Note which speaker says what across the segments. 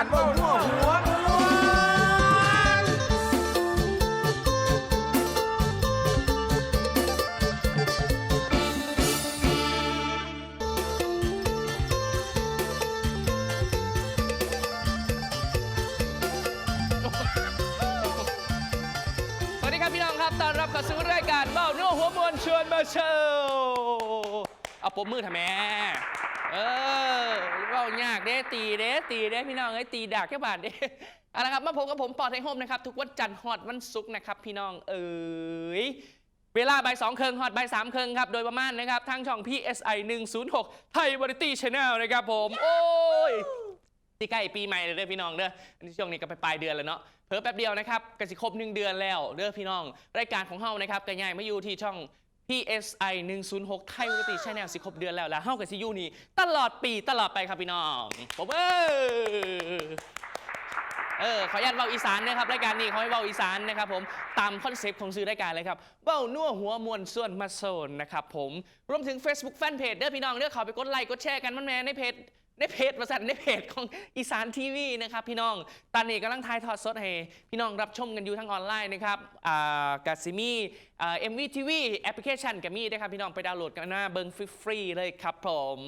Speaker 1: การบ้าหัวหัว
Speaker 2: สวัสดีครับพี่น้องครับ ต้อนรับเข้าสู่รายการเบ้าโน่หัวมวลชวนมาเชว์เอาปมมือทำแม่เออ เบ้ายากเด้ตีเด้ตีเด้พี่น้องเอ้ยตีดากแค่บาทเด้เอาละครับมาพบกับผมปอดไทยโฮมนะครับทุกวันจันทร์ฮอดวันศุกร์นะครับพี่น้องเอ๋ยเวลาบ่ายสองเคิงฮอตบ่ายสามเคิงครับโดยประมาณนะครับทางช่อง PSI 106 ไทยวาไรตี้ชาแนลนะครับผม โอ้ยที่ใกล้ปีใหม่เลยเด้อพี่น้องเด้ออันนี้ช่วงนี้ก็ไปปลายเดือนแล้วเนาะเพิ่แป๊บเดียวนะครับก็สิครบหนึ่งเดือนแล้วเด้อพี่น้อง รายการของเฮานะครับก็ย้ายมาอยู่ที่ช่อง PSI 106 ไทยวาไรตี้ชแนลสิครบเดือนแล้วแล้วเฮากับสิอยู่นี่ ตลอดปีตลอดไปครับพี่น้องผมเออเออขออนุญาตเบาอีสานนะครับรายการนี้เขาให้เบาอีสานนะครับผมตามคอนเซปต์ของซื้อรายการเลยครับเบานัวหัวมวลส่วนมาโซนนะครับผมรวมถึง Facebook Fanpage เด้อพี่น้องเด้อเขาไปกดไลค์กดแชร์กันมันแม่ในเพจ ในเพจประสันในเพจของอีสานทีวีนะครับพี่น้อง ตอนนี้กำลังถ่ายทอดสดให้พี่น้องรับชมกันอยู่ทางออนไลน์นะครับอ่ากาซิมีอ่าเอ็มวีทีวีแอปพลิเคชันกัมีนะครับพี่น้องไปดาวน์โหลดกันหน้าเบิงฟรีๆเลยครับผม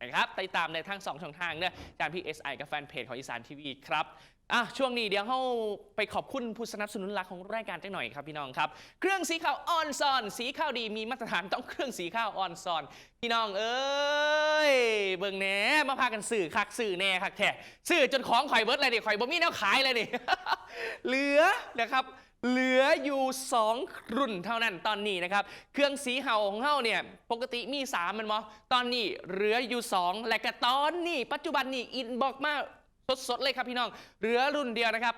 Speaker 2: นะครับติดตามในทั้งสองช่องทางเนี่ยจากพีเอสไอกับแฟนเพจของอีสานทีวีครับ อะช่วงนี้เดี๋ยวเราไปขอบคุณผู้สนับสนุนหลักของรายการจังหน่อยครับพี่น้องครับ เครื่องสีข้าวออนซอน สีข้าวดีมีมาตรฐานต้องเครื่องสีข้าวออนซอน พี่น้องเอ้ยเบิ่งแหน่มาพากันสื่อคักสื่อแน่คักแท้สื่อจนของข่อยเบิร์ดเลยดิข่อยบ่มีแนวขายเลยดิเหลือนะครับเหลืออยู่ 2 รุ่นเท่านั้นตอนนี้นะครับ เครื่องสีเห่าของเฮาเนี่ย ปกติมี 3 มันมอตอนนี้เหลืออยู่ 2 และก็ตอนนี้ ปัจจุบันนี้อินบอกมา สดๆเลยครับพี่น้อง เหลือรุ่นเดียวนะครับ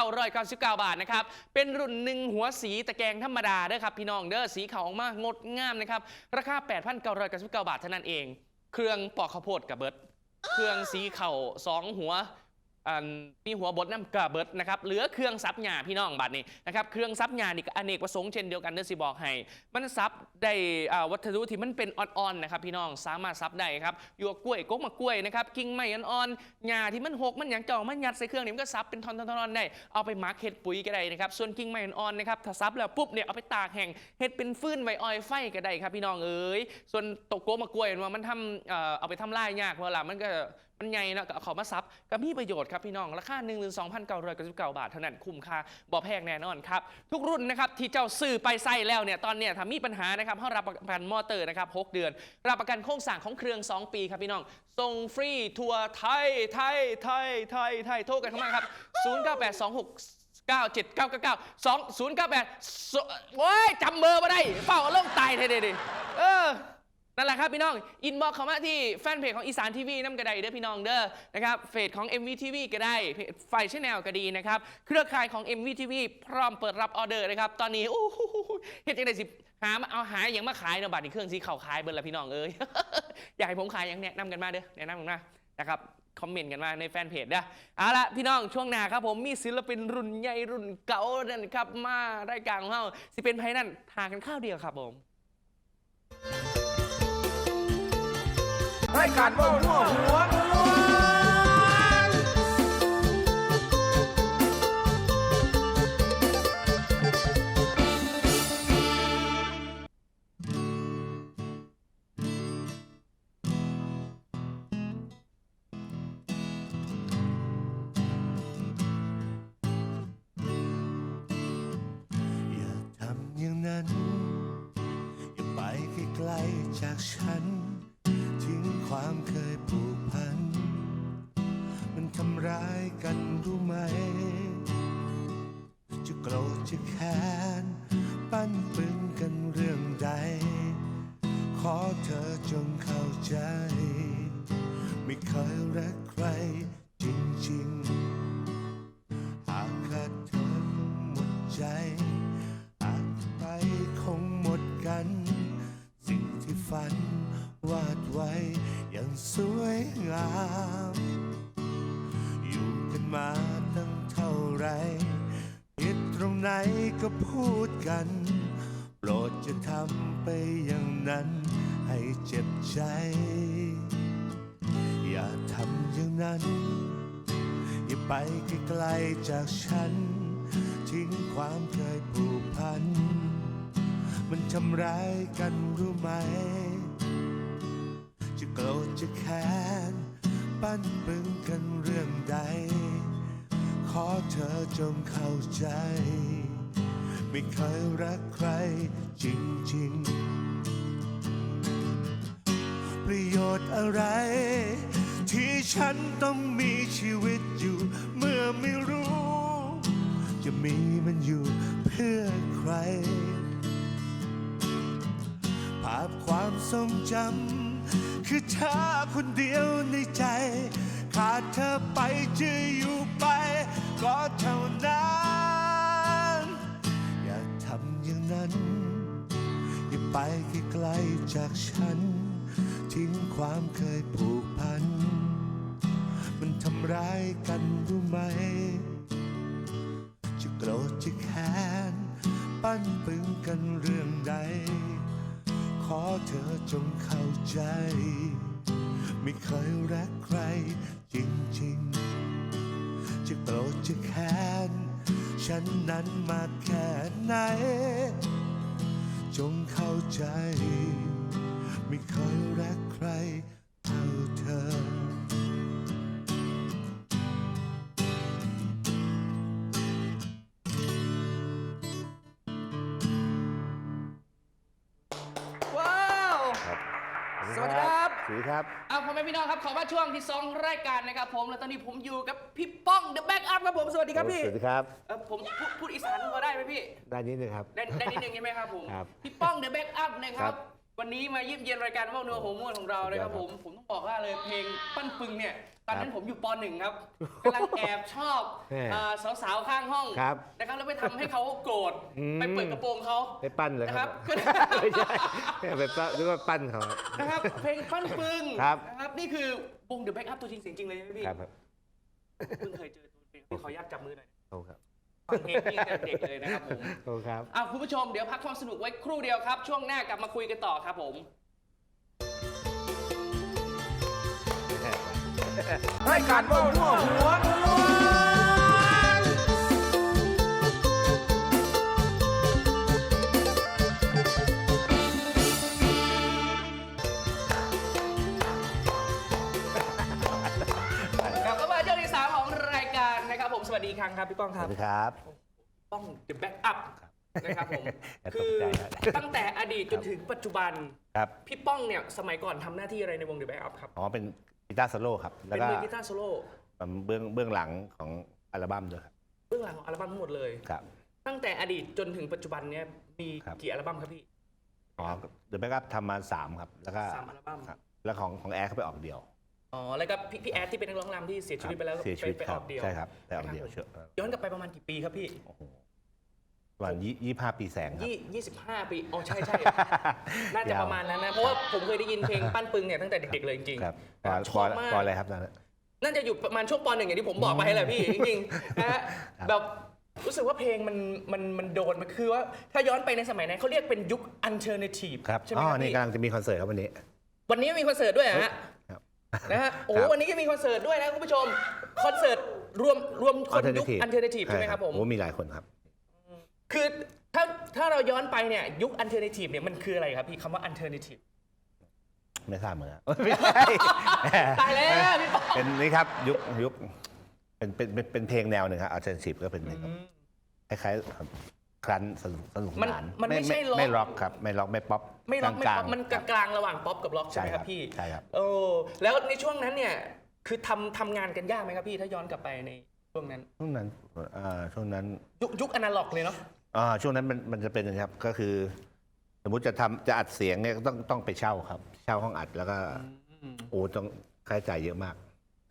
Speaker 2: 8,999 บาทนะครับ เป็นรุ่นหนึ่งหัวสีตะแกรงธรรมดาเด้อครับพี่น้องเด้อสีขาวออกมางดงามนะครับ ราคา 8,999 บาทเท่านั้นเอง เครื่องปอกข้าวโพดกับเบิร์ดเครื่องสีเข่าสองหัว อันมีหัวบดน้ำกระเบิดนะครับเหลือเครื่องซับหญ้าพี่น้องบัดนี้นะครับเครื่องซับหญ้านี่ก็อเนกประสงค์เช่นเดียวกันเด้อสิบอกให้มันซับได้วัสดุที่มันเป็นอ่อนๆนะครับพี่น้องสามารถซับได้ครับหยวกกล้วยกกมะกล้วยนะครับกิ่งไม้อ่อนๆหญ้าที่มันหกมันหยังเจ่อมันยัดใส่เครื่องนี่มันก็ซับเป็นท่อนๆๆได้เอาไปหมักเห็ดปุ๋ยก็ได้นะครับส่วนกิ่งไม้อ่อนๆนะครับถ้าซับแล้วปุ๊บเนี่ยเอาไปตากแห้งเห็ดเป็นฟืนไว้ออยไฟก็ได้ครับพี่น้องเอ้ยส่วนตกโกมะกล้วยมันทำเอาไปทำลายยากเวลามันก็ มันใหญ่เนาะก็เอาเขามาซับก็มีประโยชน์ครับพี่น้อง ราคา1 2 9 9 9 บาทเท่านั้นคุ้มค่าบ่แพงแน่นอนครับทุกรุ่นนะครับที่เจ้าซื้อไปใส่แล้วเนี่ยตอนเนี้ยถ้ามีปัญหานะครับเขารับประกันมอเตอร์นะครับ6เดือน รับประกันโครงสร้างของเครื่อง 2 ปีครับพี่น้องส่งฟรีทัวร์ไทยไทยไทยไทยไทยโทรกันเข้ามาครับ098269 9799 2098โอ้ยจำเบอร์มาได้เฝ้าเอาลงตายเท่ๆดิเออ นั่นแหละครับพี่น้อง อินบ็อกเข้ามาที่แฟนเพจของอีสานทีวีน้ำกระไดเด้อพี่น้องเด้อนะครับเฟซของ MVTV ก็ได้ไฟชแนลก็ดีนะครับ เครือข่ายของ MVTV พร้อมเปิดรับออเดอร์นะครับ ตอนนี้โอ้โหเฮ็ดจังไดสิหามาเอาหาอย่างมาขายเนะบัตรนี้เครื่องสีขาวขายเบิร์ละพี่น้องเอ้ยอยากให้ผมขายอย่างแนะนำกันมาเด้อแนะนำกันมานะครับคอมเมนต์กันมาในแฟนเพจเด้อเอาละพี่น้องช่วงหน้าครับผมมีศิลปินรุ่นใหญ่รุ่นเก่านั่นครับมารายการของเราสิเป็นไพนั่นทากันข้าวเดียวครับผม
Speaker 1: รายการเบ้าหัวหัว
Speaker 3: ฝัน วาดไว้อย่างสวยงาม อยู่กันมาตั้งเท่าไรผิดตรงไหนก็พูดกัน โปรดจะทำไปอย่างนั้น ให้เจ็บใจ อย่าทำอย่างนั้น อย่าไปไกลๆจากฉัน ทิ้งความเคยผูกพัน มันทำร้ายกันรู้ไหม จะโกรธจะแค้นปั้นปึงกันเรื่องใด ขอเธอจงเข้าใจ ไม่เคยรักใครจริงๆ ประโยชน์อะไร ที่ฉันต้องมีชีวิตอยู่ เมื่อไม่รู้ จะมีมันอยู่ ทรงจำคือเธอคนเดียวในใจ ขาดเธอไปจะอยู่ไป ก็เท่านั้น อย่าทำอย่างนั้น อย่าไปไกลจากฉัน ทิ้งความเคยผูกพัน มันทำร้ายกันรู้ไหม จะโกรธจะแค้น ปั้นปึงกันเรื่องใด อเธอจงเข้าใจ ไม่เคยรักใครจริงๆ จะโกรธจะแค้น ฉันนั้นมากแค่ไหน จงเข้าใจ ไม่เคยรักใคร
Speaker 2: สวัสดีครับ
Speaker 4: สวัสดีครับ
Speaker 2: เอาพ่อแม่พี่น้องครับขอมาช่วงที่สองรายการนะครับผม แล้วตอนนี้ผมอยู่กับพี่ป้อง The Backup ครับผม สวัสดีครับพี่
Speaker 4: สวัสดีครับ
Speaker 2: เออผมพูดพูดอีสานพอได้ไหมพี่
Speaker 4: ได้นิดนึงครับ
Speaker 2: ได้ได้นิดนึงใช่ไหมครับผม
Speaker 4: ครับ
Speaker 2: พี่ป้อง The Backup นะค
Speaker 4: ครั
Speaker 2: รับ
Speaker 4: บ
Speaker 2: วันนี้มาเยี่ยมเยียนรายการเว่าเนื้อหัวม้วนของเรานะครับ
Speaker 4: ค
Speaker 2: ผ
Speaker 4: รับ
Speaker 2: มผมต้องบอกว่าเลยเพลงปั้นปึงเนี่ย ตอนนั้น
Speaker 4: ครับ
Speaker 2: ผมอยู่ปหนึ่งครับกำลังแอบชอบ
Speaker 4: แม่
Speaker 2: เอ่อสาวๆข้างห้อง
Speaker 4: ครับ
Speaker 2: นะครับแล้วไปทำให้เขาโกรธ
Speaker 4: อืม
Speaker 2: ไปเปิดกระโปรงเขา
Speaker 4: ไปปั้นเลย
Speaker 2: นะ
Speaker 4: ค
Speaker 2: ค
Speaker 4: รั
Speaker 2: รั
Speaker 4: บบไม่ใช่ไปปั้นหรือว่าปั้นเขาครับ
Speaker 2: นะครับเพลงปั้นปึง
Speaker 4: ครับ
Speaker 2: นะครับนี่คือวง The Backup ตัวจริงเสียงจริงเลยใช่ไหมพี่
Speaker 4: ครับครับ
Speaker 2: เพิ่งเคยเจอตัวจริงพี่ขออนุญาตจับมือหน่อย
Speaker 4: โอ้ครับ
Speaker 2: ฟังเพลงพี่ตั้งแต่เด็กเลยนะครับผม
Speaker 4: โอ้ครับ
Speaker 2: อะคุณผู้ชมเดี๋ยวพักความสนุกไว้ครู่เดียวครับ ช่วงหน้ากลับมาคุยกันต่อครับผม
Speaker 1: รายการเว่าทั่วหัว
Speaker 2: ครั้งครับพี่ป้อง
Speaker 4: ส
Speaker 2: ครั
Speaker 4: วั
Speaker 2: บ
Speaker 4: สดีครับ
Speaker 2: ป้อง The Backup นะครับผม
Speaker 4: อย่าต
Speaker 2: คื
Speaker 4: ก
Speaker 2: อ
Speaker 4: ใจนะ
Speaker 2: ตั้งแต่อดีตจนถึงปัจจุบัน
Speaker 4: ครับ
Speaker 2: พี่ป้องเนี่ยสมัยก่อนทำหน้าที่อะไรในวง The Backup ครับ
Speaker 4: อ๋อเป็นกีตาร์โซโล่ครับ แล้ว
Speaker 2: เป็น
Speaker 4: ก็
Speaker 2: มือกีตาร์โซโล่
Speaker 4: เบื้องเบื้องหลังของอัลบั้มด้วยครับ
Speaker 2: เบื้องหลังของอัลบั้มทั้งหมดเลย
Speaker 4: ครับ
Speaker 2: ตั้งแต่อดีตจนถึงปัจจุบันเนี่ยมี
Speaker 4: ครับ
Speaker 2: กี่อัลบั้มครับพี่
Speaker 4: อ๋อ The Backup ทำมาสามครับ แล้วก็
Speaker 2: สามอัลบั้ม
Speaker 4: ครับแล้วของของแอร์เขาไปออกเดี่ยว
Speaker 2: อ๋อแล้วก็พี่พี่แอดที่เป็นนักร้องนำที่เสียชีวิตไปแล้ว
Speaker 4: เสียชีวิต
Speaker 2: ไป
Speaker 4: ค
Speaker 2: อ
Speaker 4: รั
Speaker 2: อบกเดียว
Speaker 4: ใช่ครับไปออกเดี่ยว
Speaker 2: นะครับ
Speaker 4: เชื่อ
Speaker 2: ย้อนกลับไปประมาณกี่ปีครับพี่
Speaker 4: โอ้โหประมาณยี่ยี่ห้าปีแสงครับ
Speaker 2: ยี่ยี่สิบห้าปีอ๋อใช่ใช่ น่าจะประมาณนั้นนะ เพราะว่าผมเคยได้ยินเพลงปั้นปึงเนี่ยตั้งแต่เด็กๆเลยจริง
Speaker 4: ครับ
Speaker 2: ๆ
Speaker 4: ปอ
Speaker 2: ช
Speaker 4: ปอ
Speaker 2: อบมาก
Speaker 4: ปออะไรครับตอนนั้น
Speaker 2: น่าจะอยู่ประมาณช่วงปหนึ่งอย่างที่ผมบอกไปแหละพี่จริงๆนะฮะ
Speaker 4: ครับ
Speaker 2: แบบรู้สึกว่าเพลงมันมันมันโดนมันคือว่าถ้าย้อนไปในสมัยนั้นเขาเรียกเป็นยุค alternative
Speaker 4: ครับ
Speaker 2: ใช่ไหม
Speaker 4: อ๋
Speaker 2: ค
Speaker 4: อ
Speaker 2: รับ
Speaker 4: นี่
Speaker 2: พี่
Speaker 4: กำลังจะมีคอนเสิร์ตครับวันนี้
Speaker 2: วันนี้มีคอนเสิร์ตด้วยเหรอฮะ
Speaker 4: ครับ
Speaker 2: นะฮะ โอ้
Speaker 4: ครับ
Speaker 2: วันนี้ก็มีคอนเสิร์ตด้วยนะคุณผู้ชม คอนเสิร์ตรวมรวมคนยุค
Speaker 4: Alternative
Speaker 2: alternative ใช่ไหมครับผม
Speaker 4: โอ้มีหลายคนครับ
Speaker 2: คือถ้าถ้าเราย้อนไปเนี่ยยุค alternative เนี่ยมันคืออะไรครับพี่คำว่า alternative
Speaker 4: ไม่ทราบเหมือนกันไม่ใช่
Speaker 2: ตายแล้วพี่ปอ
Speaker 4: เป็นนี่ครับยุคยุคเป็นเป็นเป็นเป็นเพลงแนวหนึ่งครับอัลเทอร์เนทีฟก็เป็นเพลงคล้ายๆครับ ครันสนุกสนุกส
Speaker 2: มัน
Speaker 4: นาน
Speaker 2: มันไม่ใช่ร็อก
Speaker 4: ไม่ร็อกครับไม่ร็อกไม่ป๊อป
Speaker 2: ไม่ร็อกไม่
Speaker 4: กลา
Speaker 2: ป๊
Speaker 4: ง
Speaker 2: อป
Speaker 4: ๆ
Speaker 2: มันก
Speaker 4: ค
Speaker 2: ล
Speaker 4: รับา
Speaker 2: งๆระหว่างป๊อปกับร็อกใช่ไหมครับพี่
Speaker 4: ใช่ครับ
Speaker 2: โอ้แล้วในช่วงนั้นเนี่ยคือทำทำงานกันยากไหมครับพี่ถ้าย้อนกลับไปในช่วงนั้น
Speaker 4: ช่วงนั้นอ่าช่วงนั้น
Speaker 2: ยุคยุคอนาล็อกเลยเนาะ
Speaker 4: อ่าช่วงนั้นมันมันจะเป็นอย่างนี้ครับก็คือ สมมุติจะทำจะอัดเสียงเนี่ยก็ต้องต้องไปเช่าครับ เช่าห้องอัดแล้วก็โอ้ต้องค่าใช้จ่ายเยอะมาก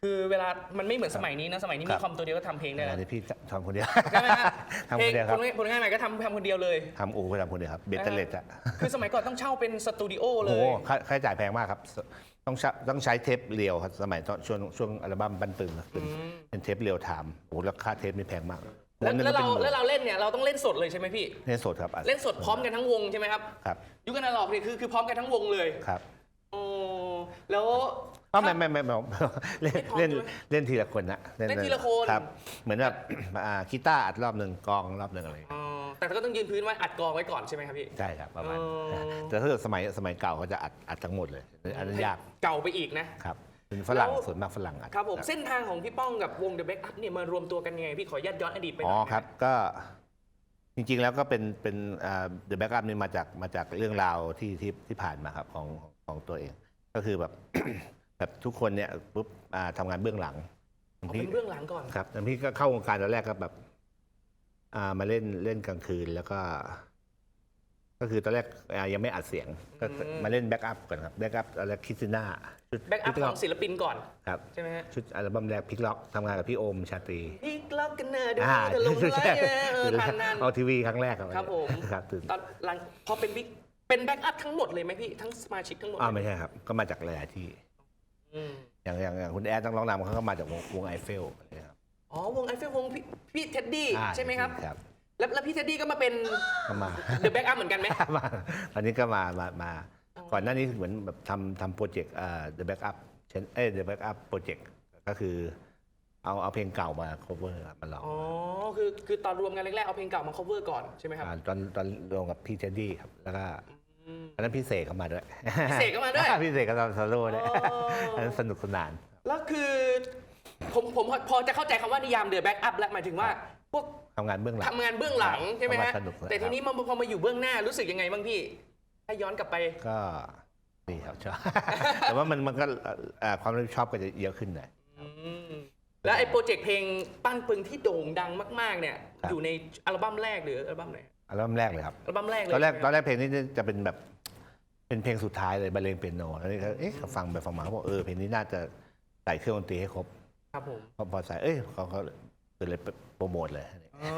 Speaker 2: คือเวลามันไม่เหมือนสมัยนี้นะสมัยนี้
Speaker 4: ครั
Speaker 2: มี
Speaker 4: บ
Speaker 2: คอมตัวเดียวก็ทำเพลงได้
Speaker 4: อั
Speaker 2: แล้ว
Speaker 4: นนี้พี่ทำคนเดียว
Speaker 2: ใช่ไหมฮะ
Speaker 4: ทำ
Speaker 2: เพ
Speaker 4: ค
Speaker 2: ลง
Speaker 4: นเดียว
Speaker 2: ผ
Speaker 4: ครับ
Speaker 2: ลงานผลงานใหม่ก็ทำทำคนเดียวเลย
Speaker 4: ทำโอ้ทำคนเดียวครับเบตเตอร์เลตอะ
Speaker 2: คือสมัยก่อนต้องเช่าเป็นสตูดิโอเล
Speaker 4: โอ้โห
Speaker 2: ย
Speaker 4: ค่าค่าใช้จ่ายแพงมากครับต้องใช้ต้องใช้เทปเรียวครับสมัยตอนช่วงช่วงอัลบั้มบันตึงครับเป็นเป็นเทปเรียวไทม์โอ้โหแล้วค่าเทปนี่แพงมาก
Speaker 2: แล้ว
Speaker 4: นหนึ่ง
Speaker 2: แล้วเรา
Speaker 4: ป็นหมื่น
Speaker 2: แล้วเราเล่นเนี่ยเราต้องเล่นสดเลยใช่ไหมพี่
Speaker 4: เล่นสดครับอัด
Speaker 2: เล่นสดพร้อมกันทั้งวงใช่ไหมครับ
Speaker 4: ครับ
Speaker 2: ยุคอนาล็อกเนี่ยคือคือพร้อมกันทั้งวงเลย
Speaker 4: ครับ
Speaker 2: โอ้แล้ว
Speaker 4: อ๋อไม่ไม่ไม่ไม่เล่น
Speaker 2: ไม่พร้อม
Speaker 4: เล่น
Speaker 2: ด้วย
Speaker 4: เล่นทีละคนนะ
Speaker 2: เล่นทีละคน
Speaker 4: ครับ เหมือนแบบอ่ากีตาร์อัดรอบหนึ่งกลองรอบหนึ่งอะไรอย่างเงี้ย
Speaker 2: อ๋อแต่ก็ต้องยืนพื้นไว้อัดกองไว้ก่อนใช่ไหมครับพี่
Speaker 4: ใช่ครับประมาณ
Speaker 2: อ๋อ
Speaker 4: แต่ถ้าเกิดสมัยสมัยเก่าเขาจะอัดอัดทั้งหมดเลยอันนั้นยาก
Speaker 2: เก่าไปอีกนะ
Speaker 4: ครับเป็นฝรั่ง
Speaker 2: แล้ว
Speaker 4: ส่วนมากฝรั่งอัด
Speaker 2: ครับผมเส้นทางของพี่ป้องกับวง The Backup เนี่ยมารวมตัวกันยังไงพี่ขอยัดย้อนอดีตไปห
Speaker 4: อ๋
Speaker 2: น่
Speaker 4: อ
Speaker 2: อย
Speaker 4: ครับก็จริงๆแล้วก็เป็นเป็นเดอะแบ็กอัพนี่มาจากมาจากเรื่องราวที่ที่ที่ผ่านมาครับของของของตัวเอง ก็คือแบบ แบบทุกคนเนี่ยปุ๊บอ่าทำงานเบื้องหลัง
Speaker 2: เอาเป็นเบื้องหลังก่อน
Speaker 4: ครับแต่พี่ก็เข้าวงการตอนแรกก็แบบ อ่ามาเล่นเล่นกลางคืนแล้วก็ ก็คือตอนแรกอ่ายังไม่อัดเสียงก็
Speaker 2: อืม
Speaker 4: มาเล่นแบ็กอัพก่อนครับแบ็กอัพอะไรคิสติน่าชุด
Speaker 2: แบ็กอัพ
Speaker 4: พิก
Speaker 2: ข
Speaker 4: ล็
Speaker 2: องศิลปินก่อน
Speaker 4: ครับ
Speaker 2: ใช่ไหมฮะ
Speaker 4: ชุดอัลบั้มแรกพิกล็อกทำงานกับพี่โอมชาตรี
Speaker 2: พี่กล็อกกันเนอร์เดี๋ยว
Speaker 4: อ่า
Speaker 2: จะลงไลน์นะเออทันทัน
Speaker 4: เอาทีวีครั้งแรก
Speaker 2: ครับผม
Speaker 4: ครับตื่น
Speaker 2: ตอนหลังพอเป็นบิ๊กเป็นแบ็กอัพทั้งหมดเลยไหมพี่ ทั้งสมาชิกทั้งหมด
Speaker 4: อ่า
Speaker 2: เลย
Speaker 4: ไม่ใช่ครับ ก็มาจากหลายๆที่
Speaker 2: อืม
Speaker 4: อย่างอย่างอย่างคุณแอดต้องร้องนำเขาก็มาจากวงวงไอเฟลนะครับ
Speaker 2: อ๋อ วงไอเฟลวงพี่พี่เท็ดดี้
Speaker 4: อ่า
Speaker 2: ใช่ไหมครับ
Speaker 4: ครับ
Speaker 2: แล้วแล้วพี่เท็ดดี้ก็มาเป็น
Speaker 4: ก็มา
Speaker 2: เดอะแบ็กอัพเหมือนกันไหม
Speaker 4: มาตอนนี้ก็มามามา ก่อนหน้านี้เหมือนแบบทำทำโปรเจกต์เอ่อ The Backup เช่นเอ้ย The Backup Project ก็คือเอาเอาเพลงเก่ามา cover มาร้อง
Speaker 2: อ๋อคือคือตอนรวมกันแรกๆเอาเพลงเก่ามา cover ก่อนใช่ไหมครับา
Speaker 4: ตอนตอนรวมกับพี่เทดดี้ครับแล้วก็
Speaker 2: อืม
Speaker 4: อันนั้นพี่เสกเข้ามาด้วย
Speaker 2: พี่เสกเข้ามาด้วย
Speaker 4: พี่เสกก็ทำโซโล่ด้วย
Speaker 2: อ๋ออั
Speaker 4: อันนั้นสนุกสนาน
Speaker 2: แล้วคือผมผมพอจะเข้าใจคำว่านิยามเดอะแบ็กอัพแล้วหมายถึงว่าพวก
Speaker 4: ทำงานเบื้องหลัง
Speaker 2: ทำงานเบื้องหลังใช่ไหม
Speaker 4: เอา
Speaker 2: ฮะ
Speaker 4: มาสนุกเลย
Speaker 2: แต่ทีนี้มาพอมาอยู่เบื้องหน้ารู้สึกยังไงบ้างพี่ถ้าย้อนกลับไป
Speaker 4: ก็ดีครับชอบแต่ว่ามันมันก็เอ่อความรับผิดชอบก็จะเยอะขึ้นหน่อย
Speaker 2: อืมแล้วไอ้โปรเจกต์เพลงปั้นปึงที่โด่งดังมาก ๆ เนี่ย
Speaker 4: ครับ
Speaker 2: อยู่ในอัลบั้มแรกหรืออัลบั้มไหน
Speaker 4: อัลบั้มแรกเลยครับ
Speaker 2: อัลบั้มแรกเลย
Speaker 4: ตอนแรก
Speaker 2: ใช่ไหม
Speaker 4: ตอนแรกเพลงนี้จะเป็นแบบเป็นเพลงสุดท้ายเลยบรรเลงเปียโนแล้วนี่ก็เอ๊ะเขาฟังไปฟังมาเขาบอกเออเพลงนี้น่าจะใส่เครื่องดนตรีให้ครบ
Speaker 2: ครับผม
Speaker 4: พอพอใส่เอ้ยเขาเขาเลยโปรโมทเลย
Speaker 2: อ๋อ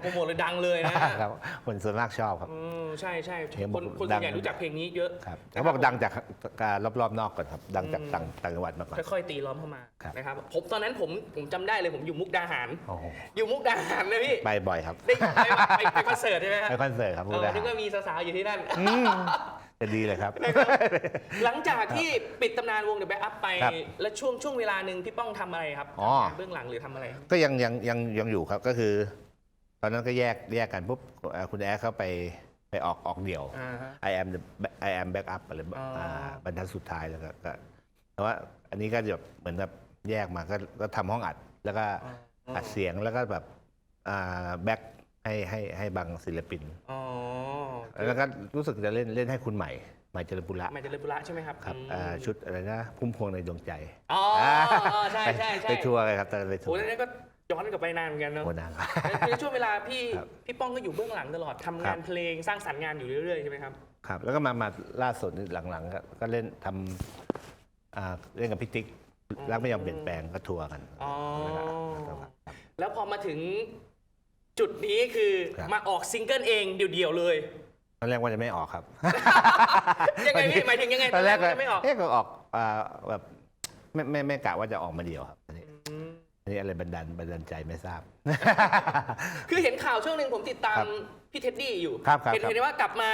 Speaker 2: โปรโมทเลยดังเลยนะ
Speaker 4: ครับคนส่วนมากชอบครับ
Speaker 2: อืมใช่ใช่
Speaker 4: เพลง
Speaker 2: คนคน
Speaker 4: ดั
Speaker 2: ส่ว
Speaker 4: ง
Speaker 2: นใหญ่รู้จักเพลงนี้เยอะ
Speaker 4: ครับเขาบอกดังจากการรอบๆนอกก่อนครับ ดังจาก
Speaker 2: อืม
Speaker 4: ต่างต่างจังหวัดมาก่อน
Speaker 2: ค่อยๆตีล้อมเข้ามา
Speaker 4: ครับ
Speaker 2: นะครับผมตอนนั้นผมผมจำได้เลยผมอยู่มุกดาหาร
Speaker 4: โอ้โห
Speaker 2: อยู่มุกดาหารนะพี่
Speaker 4: ไปบ่อยครับ
Speaker 2: ได้ไปไปไปคอนเสิร์ตใช่ไหมฮะ
Speaker 4: ไปคอนเสิร์ตครับ
Speaker 2: เอ
Speaker 4: พูด
Speaker 2: อ
Speaker 4: ได้
Speaker 2: นึกว่ามีสาวๆอยู่ที่นั่น
Speaker 4: อืมจะดีเลยครับ
Speaker 2: หลังจากที่ปิดตำนานวง The Backup ไป
Speaker 4: ครับ
Speaker 2: แล้วช่วงช่วงเวลาหนึ่งพี่ป้องทำอะไรครับ
Speaker 4: อ๋อ
Speaker 2: ทำงานเบื้องหลังหรือทำอะไร
Speaker 4: ก็ยังยังยังยังอยู่ครับก็คือ ตอนนั้นก็แยกแยกกันปุ๊บเอ่อคุณแอร์เข้าไปไปออกออกเดี่ยว
Speaker 2: อ่าฮะ
Speaker 4: I am the I am backup อะไรแบบ
Speaker 2: อ๋ออ่า
Speaker 4: บรรทัดสุดท้ายแล้วก็ก็แต่ว่าอันนี้ก็จะแบบเหมือนแบบแยกมาก็ก็ทำห้องอัด แล้วก็อัดเสียงแล้วก็แบบแบ็คให้ให้ให้บางศิลปิน
Speaker 2: อ๋อ
Speaker 4: แล้วก็รู้สึกจะเล่นเล่นให้คุณใหม่ใหม่เจริญปุระ
Speaker 2: หมายถึงเลปุระใช่ไหมครับ
Speaker 4: ครับ
Speaker 2: อืม
Speaker 4: อ่าชุดอะไรนะพุ่มพวงในดวงใจ
Speaker 2: อ๋ออ๋อใช่ใช่ใช่
Speaker 4: ไปทัวร์เลยครับตอนนั้นไปทั
Speaker 2: โอ้
Speaker 4: วร์
Speaker 2: แล้วนั่นก็ ย้อนกลับไปนานเหมือนกันเนาะ
Speaker 4: โอ้นาน
Speaker 2: ในช่วงเวลาพี่
Speaker 4: ครับ
Speaker 2: พี่ป้องก็อยู่เบื้องหลังตลอดทำ
Speaker 4: ครั
Speaker 2: งาน
Speaker 4: บ
Speaker 2: เพลงสร้างสรรค์งานอยู่เรื่อยๆใช่ไหมครับ
Speaker 4: ครับ แล้วก็มามาล่าสุดนี่หลังๆก็ก็เล่นทำอ่าเล่นกับพี่ติ๊กรักไม่ยอมเปลี่ยนแปลงก็ทัวร์กัน
Speaker 2: อ๋อ
Speaker 4: แล้วก็ครับ
Speaker 2: แล้วพอมาถึงจุดนี้คือ
Speaker 4: ครับ
Speaker 2: มาออกซิงเกิลเองเดี่ยวๆเลย
Speaker 4: ตอนแรกว่าจะไม่ออกครับ
Speaker 2: ยังไงพี่หมายถึงยังไง
Speaker 4: ตอนแรก
Speaker 2: ตอนแรกว่าจะไม่ออก
Speaker 4: เอ๊ะก็ออกอ่าแบบไม่ไม่ไม่กะว่าจะออกมาเดียวครับอันนี้
Speaker 2: อืม
Speaker 4: อั นนี้อะไรบันดาลบันดาลใจไม่ทราบ
Speaker 2: คือเห็นข่าวช่วงหนึ่งผมติดตาม
Speaker 4: ครับ
Speaker 2: พี่เท็ดดี้อยู่
Speaker 4: ครับครับ
Speaker 2: เห็น
Speaker 4: ครับ
Speaker 2: เห็นว่ากลับมา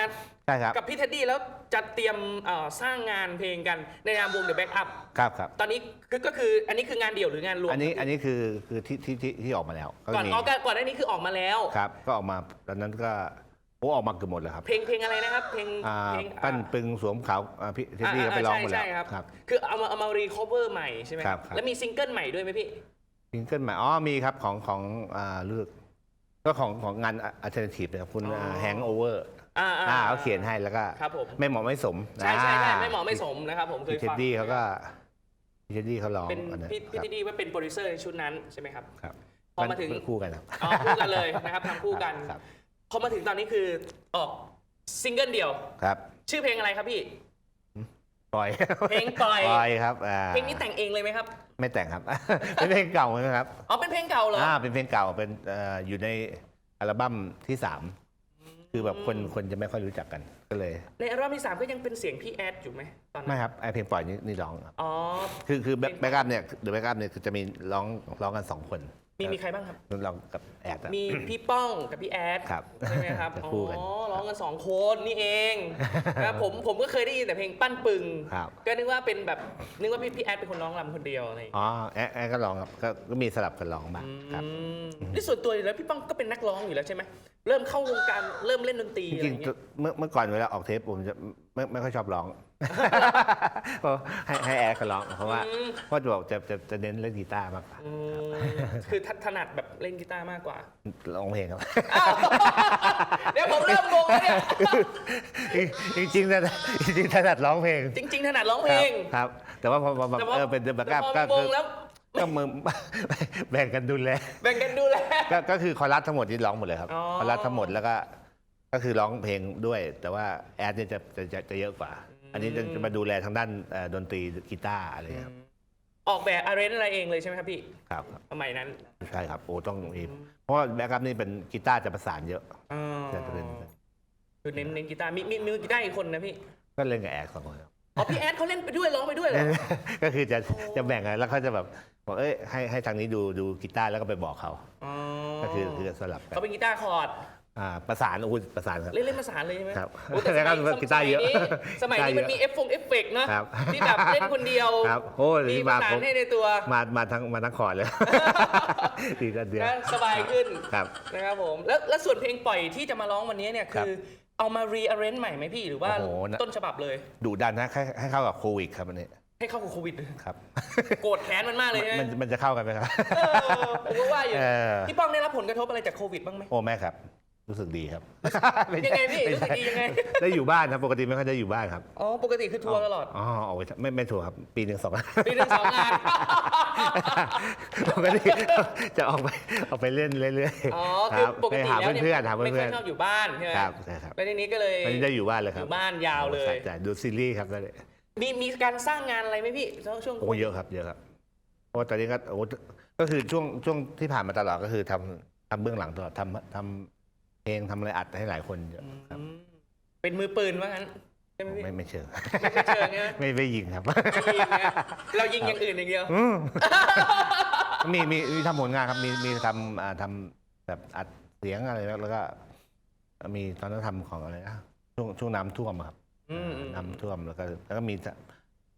Speaker 4: ใช่ครับ
Speaker 2: กับพี่เท็ดดี้แล้วจะเตรียมเอ่อสร้างงานเพลงกันในนามวง The Backup
Speaker 4: ครับครับ
Speaker 2: ตอนนี้คือก็คืออันนี้คืองานเดี่ยวหรืองานรวม
Speaker 4: อันนี้
Speaker 2: ครับ
Speaker 4: อันนี้คือคือที่ที่ที่ที่ออกมาแล้วก็
Speaker 2: ก่อน
Speaker 4: มี
Speaker 2: อ๋อก่อนก่อนหน้านี้คือออกมาแล้ว
Speaker 4: ครับ ก็ออกมาตอนนั้นก็โอ้ออกมาเกือบหมดแล้วครับ
Speaker 2: เพลงเพลงอะไรนะครับ เพลง
Speaker 4: อ่า
Speaker 2: เพลง
Speaker 4: ปั้นปึงสวมขาวอ่าพี่เทดดี้ก็ไปร้องหมดแล้ว
Speaker 2: ใช่ครับ
Speaker 4: ครับ
Speaker 2: คือเอามาเอามารีคอเวอร์ใหม่ใช่ไหม
Speaker 4: ครับครับ
Speaker 2: แล้วมีซิงเกิลใหม่ด้วยไหมพี่
Speaker 4: ซิงเกิลใหม่อ๋อมีครับของของอ่าเลือกก็ของของงานอัลเทอร์เนทีฟนะครับคุณ
Speaker 2: อ๋อ
Speaker 4: แฮงโอเวอร์
Speaker 2: อ่า
Speaker 4: อ่าเขาเขียนให้แล้วก็
Speaker 2: ครับผม
Speaker 4: ไม่เหมาะไม่สม
Speaker 2: ใช่ใช่ใช่
Speaker 4: อ่
Speaker 2: ไม่เหมาะไม่สมนะครับผมเคย
Speaker 4: พี่เทด
Speaker 2: ฟัง
Speaker 4: ดี้เขาก็พี่เทดดี้เขาร้อง
Speaker 2: เป็น
Speaker 4: อันนั้น
Speaker 2: พี่พี่
Speaker 4: ครับ
Speaker 2: เท็ดดี้ว่าเป็นโปรดิวเซอร์ในชุดนั้นใช่ไหมครับ
Speaker 4: ครับ
Speaker 2: พอมาถึง
Speaker 4: คู่กันครับ
Speaker 2: อ๋อคู่กันเลยนะครับทำคู่กัน
Speaker 4: ครับ
Speaker 2: พอมาถึงตอนนี้คือออกซิงเกิลเดี่ยว
Speaker 4: ครับ
Speaker 2: ชื่อเพลงอะไรครับพี่
Speaker 4: ปล่อย
Speaker 2: เพลงปล่อย
Speaker 4: ปล่อยครับอ่า
Speaker 2: เพลงนี้แต่งเองเลยไหมครับ
Speaker 4: ไม่แต่งครับ เป็นเพลงเก่านะครับ
Speaker 2: อ๋อเป็นเพลงเก่าเหรอ
Speaker 4: อ่าเป็นเพลงเก่าเป็นเอ่ออยู่ในอัลบั้มที่สามคือแบบคนคนจะไม่ค่อยรู้จักกันก็เลย
Speaker 2: ในอัลบั้มที่สามก็ยังเป็นเสียงพี่แอดอยู่ไหมตอนนั้
Speaker 4: ไม่
Speaker 2: น
Speaker 4: ครับไอเพลงปล่อยนี่นี่ร้องครับ
Speaker 2: อ๋อ
Speaker 4: คือคือ
Speaker 2: เพลง
Speaker 4: แบ็กอัพเนี่ยเดอะแบ็กอัพเนี่ยคือจะมีร้องร้องกันสองคน
Speaker 2: มีมีใครบ้างครับ
Speaker 4: ลองกับแอดอะ
Speaker 2: มี พี่ป้องกับพี่แอด
Speaker 4: ครับ
Speaker 2: ใช่ไหมครับ
Speaker 4: จะ
Speaker 2: อ๋
Speaker 4: คู่กัน
Speaker 2: อร้องกันสองคนนี่เองนะครับผมผมก็เคยได้ยินแต่เพลงปั้นปึง
Speaker 4: ครับ
Speaker 2: ก็นึกว่าเป็นแบบนึกว่าพี่พี่แอดเป็นคนร้องรำคนเดียวอะไรอย่างเงี้ย
Speaker 4: อ๋อแอดแอดก็ลองครับก็ก็มีสลับกันลองบ้างครับ
Speaker 2: อืมนี่ส่วนตัวอยู่แล้วพี่ป้องก็เป็นนักร้องอยู่แล้วใช่ไหมเริ่มเข้าวงการเริ่มเล่นดนตรี
Speaker 4: จ
Speaker 2: อะไรอ
Speaker 4: ริง
Speaker 2: ย่าง
Speaker 4: ๆ
Speaker 2: เงี้ย
Speaker 4: เมื่อเมื่อก่อนเวลาออกเทปผมจะไม่ไม่ค่อยชอบร้องเพราะ ให้ให้แอดเขาร้องเพราะว่าเพราะจะบอกจะจะจะเน้นเล่นกีตาร์มากกว่า
Speaker 2: อืมคือถนัดแบบเล่นกีตาร์มากกว่า
Speaker 4: ร้องเพลงครับ
Speaker 2: เดี๋ยวผมเริ่มงงแล้วเนี่ย
Speaker 4: จริงๆนะจริงๆถนัดร้องเพลง
Speaker 2: จริง ๆ ถนัดร้องเพลง
Speaker 4: ครับแต่ว่าพอพอพอ
Speaker 2: แต่พอ
Speaker 4: เออเป็นแบบ
Speaker 2: แต่พอ
Speaker 4: ก็
Speaker 2: ว
Speaker 4: คื
Speaker 2: ง
Speaker 4: อ
Speaker 2: แล้ว
Speaker 4: ก็มึงแบ่งกันดูแล
Speaker 2: แบ่งกันดูแล
Speaker 4: ก็ก็คือคอรัสทั้งหมดที่ร้องหมดเลยครับ
Speaker 2: อ๋อ
Speaker 4: คอรัสทั้งหมดแล้วก็ ก็คือร้องเพลงด้วย แต่ว่าแอดเนี่ยจะจะจะจะเยอะกว่า อันนี้จะจะมาดูแลทางด้านเอ่อดนตรีกีตาร์อะไรครับ
Speaker 2: ออกแบบอาร์เรนอะไรเองเลยใช่ไหมครับพี่
Speaker 4: ครับครับ
Speaker 2: สมัยนั้น
Speaker 4: ใช่ครับโอ้ต้องมีเพราะว่าแบ็กอัพนี่เป็นกีตาร์จะประสานเยอะ
Speaker 2: อ๋อ
Speaker 4: จะเป็น
Speaker 2: คือเน้นเน้นกีตาร์มีมีมีกีตาร์อีกคนนะพี่
Speaker 4: ก็เล่นกับแอดสองคนครับ
Speaker 2: อ๋อพี่แอดเขาเล่นไปด้วยร้องไปด้วยเหรอ
Speaker 4: ก็คือจะจะแบ่งกันแล้วเขาจะแบบบอกเอ้ยให้ให้ทางนี้ดูดูกีตาร์แล้วก็ไปบอกเขา
Speaker 2: อ๋อ
Speaker 4: ก็คือคือสลับกัน
Speaker 2: เขาเป็นกีตาร์คอร์ด
Speaker 4: อ่าประสานโอ้โหประสานครับ
Speaker 2: เล่นเล่นภาษานเลยใช่ไหม
Speaker 4: ครับ
Speaker 2: โอ้แต่ส
Speaker 4: แล้วก็
Speaker 2: มัย
Speaker 4: กีตาร์เยอะ
Speaker 2: สมัยนี้
Speaker 4: กีตาร์เยอะ
Speaker 2: มันมีเอฟฟงเอฟเฟกต์นะครับ ที่แบบเล่นคนเดียว
Speaker 4: ครับโอ้ย
Speaker 2: มี
Speaker 4: นี่
Speaker 2: ป
Speaker 4: มา
Speaker 2: ระสา
Speaker 4: คร
Speaker 2: น
Speaker 4: บ
Speaker 2: ให้ในตัว
Speaker 4: มามาทั้งมาทั้งคอร์ดเลย ดีกันเดียว
Speaker 2: นะสบายขึ้น
Speaker 4: ครับ
Speaker 2: นะครับผมแล้วแล้วส่วนเพลงปล่อยที่จะมาร้องวันนี้เนี่ย
Speaker 4: ครับ
Speaker 2: คือ เอามา rearrange ใหม่ไหมพี่หรือว่า
Speaker 4: โอ้โหนะ
Speaker 2: ต้นฉบับเลย
Speaker 4: ดุดันนะให้ให้เข้ากับโควิดครับอันนี้
Speaker 2: ให้เข้ากับโควิด
Speaker 4: ครับ
Speaker 2: โกรธแค้นมันมากเลยใช่ไหม
Speaker 4: มันมันจะเข้ากันไหมครับ
Speaker 2: เออผมก็ว่าอยู่
Speaker 4: เออ
Speaker 2: พี่ป้องได้รับผลกระทบอะไรจากโควิดบ้างไหม
Speaker 4: โอ้แม่ครับ รู้สึกดีครับ
Speaker 2: ยังไงพี่
Speaker 4: ม่
Speaker 2: รู้สึก
Speaker 4: ใช่
Speaker 2: ดียังไง
Speaker 4: ได้อยู่บ้านครับ ปกติไม่ค่อยได้อยู่บ้านครับ
Speaker 2: อ๋อปกติคือทัวร์ตลอด
Speaker 4: อ๋อเอาไว้ไม่ไม่ถูกครับ ปีหนึ่งสอง
Speaker 2: ปีหนึ่งสองงาน
Speaker 4: ปกติจะออกไปออกไปเล่นเรื่อยๆ
Speaker 2: อ๋อ
Speaker 4: ค
Speaker 2: คือ
Speaker 4: รับ
Speaker 2: ปก
Speaker 4: ไป
Speaker 2: ติ
Speaker 4: หา
Speaker 2: แล้วเนี่ย
Speaker 4: เพื่อนๆหา
Speaker 2: ไม่
Speaker 4: เพื่
Speaker 2: ค่
Speaker 4: อ
Speaker 2: อย
Speaker 4: น
Speaker 2: ชอบอยู่บ้านใช่ไหม
Speaker 4: ๆครับใช่ครับ
Speaker 2: แล้วทีนี้ก็เลย
Speaker 4: ตอนนี้ได้อยู่บ้านเลย
Speaker 2: อ
Speaker 4: ครับ
Speaker 2: ยู่บ้านยาวเลย
Speaker 4: ใช่ดูซีรีส์ครับตอนนี้
Speaker 2: มีมีการสร้างงานอะไรไหมพี่ช่วงช่วง
Speaker 4: โอ้เยอะครับเยอะครับเพราะว่าตอนนี้ก็โอ้ก็คือช่วงช่วงที่ผ่านมาตลอดก็คือทำทำเบื้องหลังตลอดทำทำเพ ลงทำอะไรอัดให้หลายคนเยอะครับ
Speaker 2: อืมเป็นมือปืนว่างั้นใช่ไหมพี่
Speaker 4: ไม่ไม่เชิง
Speaker 2: ไม่เชิงใช่ไหม
Speaker 4: ไม่ไม่ยิงครับ
Speaker 2: ไม่ยิงนะเรายิงอย่างอื่นอย่างเดียว
Speaker 4: อืมมีมีมีทำผลงานครับ มีมีทำอ่าทำแบบอัดเสียงอะไรแล้วแล้วก็ มีตอนนั้นทำของอะไรนะช่วงช่วงน้ำท่วมอะครับ
Speaker 2: อืมอืม
Speaker 4: น้ำท่วมแล้วก็ แล้วก็มี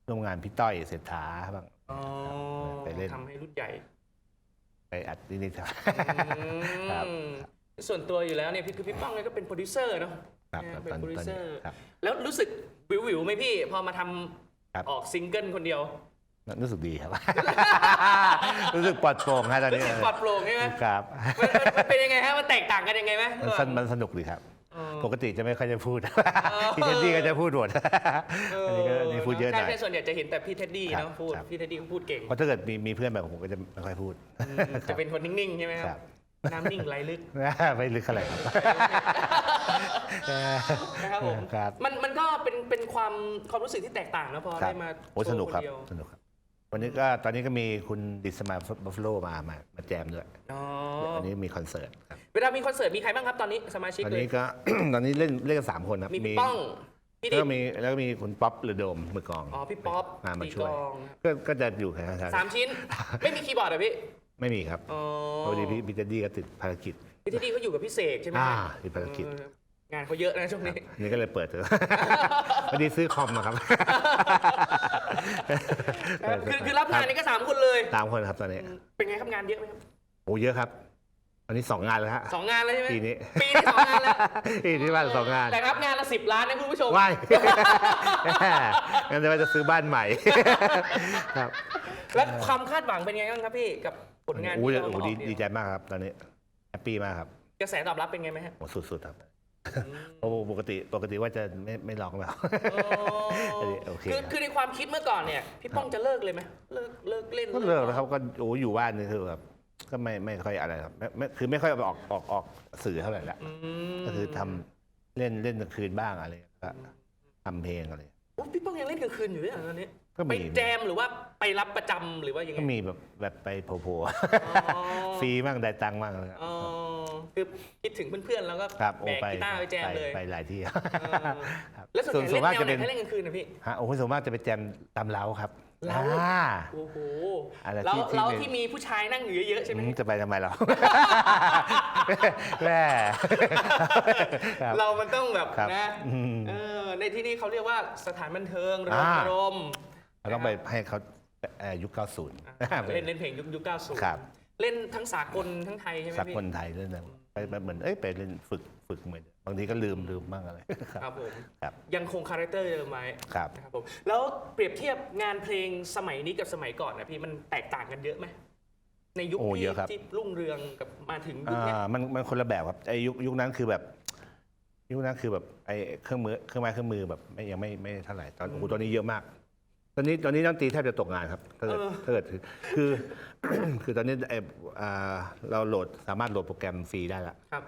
Speaker 4: ร่วมงานพี่ต้อยเศรษฐาบ้าง
Speaker 2: อ๋อ
Speaker 4: ไปเล่น
Speaker 2: ทำให้รุ่นใหญ่
Speaker 4: ไปอัดนิดๆครับ
Speaker 2: อืม
Speaker 4: ครับ
Speaker 2: ส่วนตัวอยู่แล้วเนี่ยพี่คือพี่ป้องเนี่ยก็เป็นโปรดิวเซอร์เนาะ
Speaker 4: ครับ
Speaker 2: นะ
Speaker 4: ครับ
Speaker 2: เป็น
Speaker 4: ตอน
Speaker 2: โปรดิว
Speaker 4: ตอน
Speaker 2: เซอ
Speaker 4: นี้
Speaker 2: ร์
Speaker 4: ครับ
Speaker 2: แล้วรู้สึกวิววิวๆไหมพี่ พอมาทำ
Speaker 4: ครับ
Speaker 2: ออกซิงเกิลคนเดียว
Speaker 4: รู้สึกดีครับ รู้สึกปลอดโปร่งฮะตอน
Speaker 2: รู้
Speaker 4: นี้
Speaker 2: สึกปลอดโปร่งใช่ไหม
Speaker 4: ครับ
Speaker 2: มันมันมันเป็นยังไงฮะมันแตกต่างกันยังไงไหม
Speaker 4: มันสนมันสนุกดีครับ
Speaker 2: อ๋อ
Speaker 4: ปกติจะไม่ค่อยจะพูดพี่เจนดี้ก็จะพูดหมดอันนี้ก็อันนี้พูดเยอะหน่อย
Speaker 2: ใช่ใช่ส่วนใหญ่จะเห็นแต่พี่เท็ดดี้
Speaker 4: ครับ
Speaker 2: เนาะพูด
Speaker 4: ครับ
Speaker 2: พี่เท็ดดี้ก็พูดเก่ง
Speaker 4: เพราะถ้าเกิดมีมีเพื่อนแบบผมก็จะไม่ค่อยพูด
Speaker 2: อืมจะเป็นคนนิ่งๆ ใช่ไหมค
Speaker 4: ครั
Speaker 2: รับบ น้ำนิ่งไหลลึก
Speaker 4: ไม่ลึกเท่าไหร่ครับ
Speaker 2: นะครับผม
Speaker 4: ครับ
Speaker 2: มันมันก็เป็นเป็นความความรู้สึกที่แตกต่างนะพอ
Speaker 4: ครับ
Speaker 2: ได้มา
Speaker 4: โอ้
Speaker 2: โช
Speaker 4: ส
Speaker 2: ว์
Speaker 4: นุกครับ
Speaker 2: นเดียว
Speaker 4: สนุกครับ วันนี้ก็ตอนนี้ก็มีคุณดิสมาบัฟฟาโลมามามาแจมด้วย
Speaker 2: อ๋อ
Speaker 4: วันนี้มีคอนเสิร์ตครับ
Speaker 2: เวลามีคอนเสิร์ตมีใครบ้างครับตอนนี้สมาชิก
Speaker 4: ตอน
Speaker 2: เลย
Speaker 4: นี้ก็ ตอนนี้เล่นเล่นกันสามคนครับ
Speaker 2: มีพี่ป้องพี่
Speaker 4: แล้ว
Speaker 2: ดิ
Speaker 4: ก็มีแล้วก็มีคุณป๊อปหรือโดมมือกลอง
Speaker 2: อ๋อพี่ป๊อป
Speaker 4: มามา
Speaker 2: ตี
Speaker 4: ช่วย
Speaker 2: กลอง
Speaker 4: ก็ก็จะอยู่แค่ๆ
Speaker 2: สามชิ้น ไม่มีคีย์บอร์ดเหรอพี่
Speaker 4: ไม่มีครับ
Speaker 2: อ๋อ
Speaker 4: พอดีพี่พี่เจนดี้ก็ติดภารกิจ
Speaker 2: พี่เท็ดดี้เขาอยู่กับพี่เสกใช่ไหม
Speaker 4: อ่าติดภารกิจ
Speaker 2: เอองานเขาเยอะนะช่วงนี้
Speaker 4: นี่ก็เลยเปิดเถอะ พอดีซื้อคอมมาครับ
Speaker 2: คือคือรับงานนี้ก็สามคนเลย
Speaker 4: ตามคนครับตอนนี้
Speaker 2: เป็นไงครับงานเยอะไหมครับ
Speaker 4: โอ้เยอะครับตอนนี้สองงานแล้วฮะ
Speaker 2: สองงานเลยใช่ไหม
Speaker 4: ปีนี้
Speaker 2: ปีนี้สองงานแล้ว
Speaker 4: ปีนี้บ้านสองงาน
Speaker 2: แต่รับงานละสิบล้านนะคุณผู้ชม
Speaker 4: ว้าย งั้นเดี๋ยวว่าจะซื้อบ้านใหม่ ครับ
Speaker 2: แล้วความคาดหวังเป็นไงบ้างครับพี่กับ ผลงาน
Speaker 4: โอ้
Speaker 2: ที่
Speaker 4: ย
Speaker 2: เรา
Speaker 4: โอ้
Speaker 2: ออก
Speaker 4: ดี
Speaker 2: เนี่ย
Speaker 4: ดีใจมากครับ ตอนนี้แฮปปี้มากครับ
Speaker 2: กระแสตอบรับเป็นไงไหมฮะ
Speaker 4: โอ้สุดๆครับเพราะปกติปกติว่าจะไม่ไม่ร้องแล้วอันนี้โอเค
Speaker 2: คือ
Speaker 4: ครับ
Speaker 2: คือในความคิดเมื่อก่อนเนี่ย พี่ป้องจะเลิกเลยไหมเลิกเลิกเล่น
Speaker 4: ก็เลิกแล้วครับก็โอ้อยู่บ้านนี่คือแบบก็ไม่ไม่ค่อยอะไรครับไม่ไม่คือไม่ค่อยออกออกออกสื่อเท่าไหร่ละ
Speaker 2: อืม
Speaker 4: ก็คือทำเล่นเล่นกลางคืนบ้างอะไรก็ทำเพลงอะไร
Speaker 2: โอ้พี่ป้องยังเล่นกลางคืนอยู่ด้วยเหรอตอนนี้
Speaker 4: ก็
Speaker 2: ไป
Speaker 4: มี
Speaker 2: แจมหรือว่าไปรับประจำหรือว่ายังไง
Speaker 4: ก็มีแบบแบบไปโผล่
Speaker 2: อ๋อ
Speaker 4: ๆฟรีบ้างได้ตังค์บ้างอะไร
Speaker 2: อ๋อคือคิดถึงเพื่อนๆแล้วก็
Speaker 4: ครับโอ้
Speaker 2: แบก
Speaker 4: ไป
Speaker 2: กีตาร์ไปแจมเลย
Speaker 4: ไปหลายที่
Speaker 2: เออ
Speaker 4: ครับ
Speaker 2: แล้วส่วนใหญ่
Speaker 4: ส่
Speaker 2: เล่
Speaker 4: วนนมาก
Speaker 2: แนว
Speaker 4: จะ
Speaker 2: ไหน
Speaker 4: เป็น
Speaker 2: ถ้าเล่นกลางคืนนะพี่
Speaker 4: ฮะโอ้โหส่วนมากจะไปแจมตามเล้าครับ
Speaker 2: แล้ว
Speaker 4: อ่า
Speaker 2: โอ้โห
Speaker 4: อะไร
Speaker 2: แล้ว
Speaker 4: ที่ที่
Speaker 2: แล้ว
Speaker 4: เป็น
Speaker 2: ที่มีผู้ชายนั่งอยู่เยอะๆใช่ไหม
Speaker 4: อืมจะไปทำไมเรา แม่ครับ
Speaker 2: เรามันต้องแบบ
Speaker 4: ครับ
Speaker 2: นะ
Speaker 4: อืม
Speaker 2: เออในที่นี่เขาเรียกว่าสถานบันเทิงเรือน
Speaker 4: อ่า
Speaker 2: รม
Speaker 4: เรา ต้องไปให้เขาเอ่อยุค 90
Speaker 2: เล่นเล่นเพลงยุคยุค90
Speaker 4: ครับ
Speaker 2: เล่นทั้งสากลทั้งไทยใช่ไหม
Speaker 4: สัก
Speaker 2: พี่
Speaker 4: คนไทยเล่นนะไปไปเหมือนเอ้ยไปเล่นฝึกฝึกเหมือนบางทีก็ลืมลืมบ้างอะไร
Speaker 2: ครับ ผม
Speaker 4: ครับ
Speaker 2: ยังคงคาแรคเตอร์เดิมไว้
Speaker 4: ครับ
Speaker 2: นะครับผมแล้วเปรียบเทียบงานเพลงสมัยนี้กับสมัยก่อนนะพี่มันแตกต่างกันเยอะไหมในยุค
Speaker 4: โอ้
Speaker 2: ที่
Speaker 4: เยอะครับ
Speaker 2: ที่รุ่งเรืองกับมาถึงยุค
Speaker 4: อ่า
Speaker 2: เนี้ย
Speaker 4: มันมันคนละแบบครับไอ้ยุคยุคนั้นคือแบบ ยุคนั้นคือแบบไอ้เครื่องมือเครื่องไม้เครื่องมือแบบไม่ยังไม่ไม่เท่าไหร่ตอนโอ้โหตอนนี้เยอะมาก ตอนนี้ตอนนี้ดนตรีแทบจะตกงานครับถ้าเกิดถ้าเกิดคือ คือตอนนี้ไอ้อ่าเราโหลดสามารถโหลดโปรแกรมฟรีได้ละ
Speaker 2: ครับ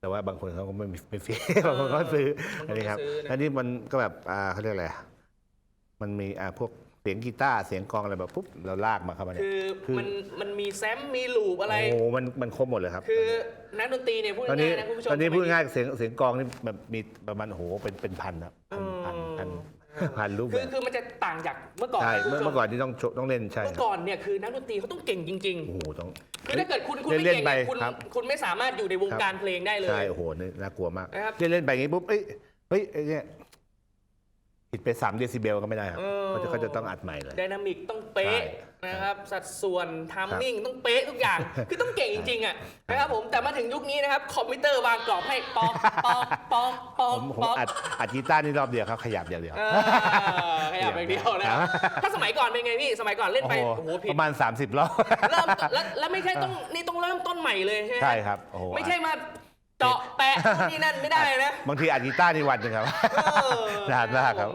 Speaker 4: แต่ว่าบางคนเขาก็ไม่มีไม่ฟรี บางคนก็ซื้อบา
Speaker 2: งคน
Speaker 4: อันนี้ครับ
Speaker 2: ก็ซื้อนะ
Speaker 4: อันนี้มันก็แบบอ่าเขาเรียกอะไรอะมันมีอ่าพวกเสียงกีตาร์เสียงกลองอะไรแบบปุ๊บเราลากมาเข้ามาเนี่ย
Speaker 2: คือ
Speaker 4: คือ
Speaker 2: มันมันมีแซมมีลูปอะไร
Speaker 4: โอ้โหมันมันครบหมดเลยครับ
Speaker 2: คือนักดนตรีเนี่ยพูด
Speaker 4: ตอนนี้
Speaker 2: ง่ายๆนะคุณผู้ชม
Speaker 4: ตอนนี้
Speaker 2: สมั
Speaker 4: พูด
Speaker 2: ย
Speaker 4: ง่ายๆเสียงเสียงกลองนี่แบบมีประมาณโอ้โหเป็นเป็นพันครับพันพั นพันพันรูป
Speaker 2: คื
Speaker 4: แบ
Speaker 2: อบคือมันจะต่างจากเมื่อก่อน
Speaker 4: ใช่
Speaker 2: นะคุณ
Speaker 4: เมื่อ
Speaker 2: ผู้ช
Speaker 4: เมื่อก่อนที่ต้องโชว์ต้องเล่นใช่
Speaker 2: เมื่อ
Speaker 4: ครับ
Speaker 2: ก่อนเนี่ยคือนักดนตรีเขาต้องเก่งจริง
Speaker 4: โอ้โหต้อง
Speaker 2: ๆ คือถ้าเกิดคุณคุณไม่
Speaker 4: เล่น
Speaker 2: เก่ง
Speaker 4: ๆไป
Speaker 2: เนี่ยคุณ
Speaker 4: ครับ
Speaker 2: คุณไม่สามารถอยู่ในวงการเพลงได้เลย
Speaker 4: ใช่โอ้โหนี่น่ากลัวมาก
Speaker 2: นะครับ
Speaker 4: เล่นเล่นไปอย่างงี้ปุ๊บเอ้ยเฮ้ยไอ้เนี่ย ผิดไป3เดซิเบลก็ไม่ได้ครับ
Speaker 2: เออ
Speaker 4: เขาจะเขาจะต้องอัดใหม่เลย
Speaker 2: ไดนามิกต้องเป๊ะ
Speaker 4: ใช่
Speaker 2: นะครับ สัดส่วนทามมิ่งต้องเป๊ะทุกอย่าง คือต้องเก่งจริงๆอะนะครับผมแต่มาถึงยุคนี้นะครับ คอมพิวเตอร์วางกรอบให้ปอกปอกปอกปอก
Speaker 4: ผมผม
Speaker 2: ปอก
Speaker 4: อัดอัดกีตาร์นี่รอบเดียวครับขยับอย่างเดียว
Speaker 2: เออขยับอย่างเดียวนะ
Speaker 4: ครับ
Speaker 2: ถ้าสมัยก่อนเป็นไงพี่สมัยก่อนเล่นไป
Speaker 4: โอ้
Speaker 2: โอ้
Speaker 4: โห
Speaker 2: โหผิด
Speaker 4: ประมาณ 30รอบ
Speaker 2: เริ่มแล้วแล้วไม่ใช่ต้องนี่ต้องเริ่มต้นใหม่เลยใช่ไหม
Speaker 4: ใช่ครับโอ้โห
Speaker 2: ไม่ใช่มา เจาะแปะนี่นั่นไม่ได้นะ
Speaker 4: บางทีอัดกีตาร์นี่วันหนึงครับ
Speaker 2: เออนา
Speaker 4: นมากครับ